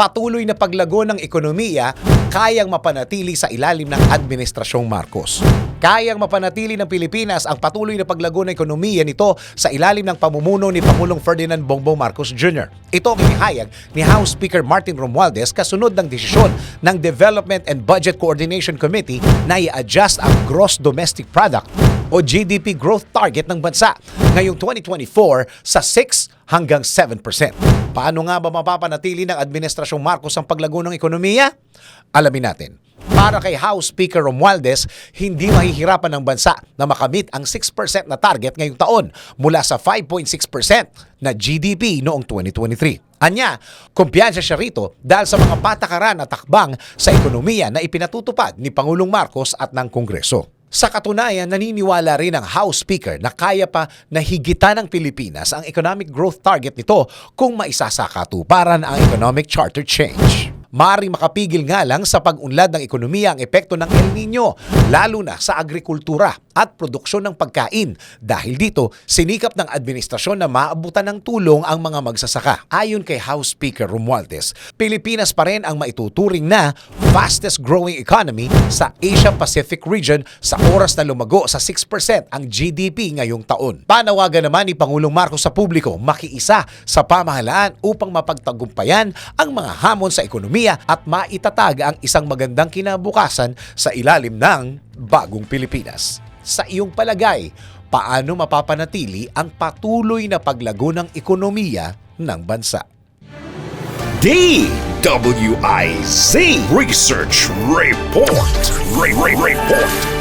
patuloy na paglago ng ekonomiya kayang mapanatili sa ilalim ng Administrasyong Marcos. Kayang mapanatili ng Pilipinas ang patuloy na paglago ng ekonomiya nito sa ilalim ng pamumuno ni Pangulong Ferdinand Bongbong Marcos Jr. Ito ang inihayag ni House Speaker Martin Romualdez kasunod ng desisyon ng Development and Budget Coordination Committee na i-adjust ang Gross Domestic Product o GDP growth target ng bansa ngayong 2024 sa 6 hanggang 7%. Paano nga ba mapapanatili ng Administrasyong Marcos ang paglago ng ekonomiya? Alamin natin. Para kay House Speaker Romualdez, hindi mahihirapan ng bansa na makamit ang 6% na target ngayong taon mula sa 5.6% na GDP noong 2023. Anya, kumpiyansa siya rito dahil sa mga patakaran at takbang sa ekonomiya na ipinatutupad ni Pangulong Marcos at ng Kongreso. Sa katunayan, naniniwala rin ang House Speaker na kaya pa na higitan ng Pilipinas ang economic growth target nito kung maisasakatuparan ang economic charter change. Maring makapigil nga lang sa pag-unlad ng ekonomiya ang epekto ng El Nino, lalo na sa agrikultura at produksyon ng pagkain. Dahil dito, sinikap ng administrasyon na maabutan ng tulong ang mga magsasaka. Ayon kay House Speaker Romualdez, Pilipinas pa rin ang maituturing na fastest growing economy sa Asia-Pacific region sa oras na lumago sa 6% ang GDP ngayong taon. Panawagan naman ni Pangulong Marcos sa publiko makiisa sa pamahalaan upang mapagtagumpayan ang mga hamon sa ekonomiya at maitatag ang isang magandang kinabukasan sa ilalim ng bagong Pilipinas. Sa iyong palagay, paano mapapanatili ang patuloy na paglago ng ekonomiya ng bansa? DWIZ Research Report. Re- Re- Report.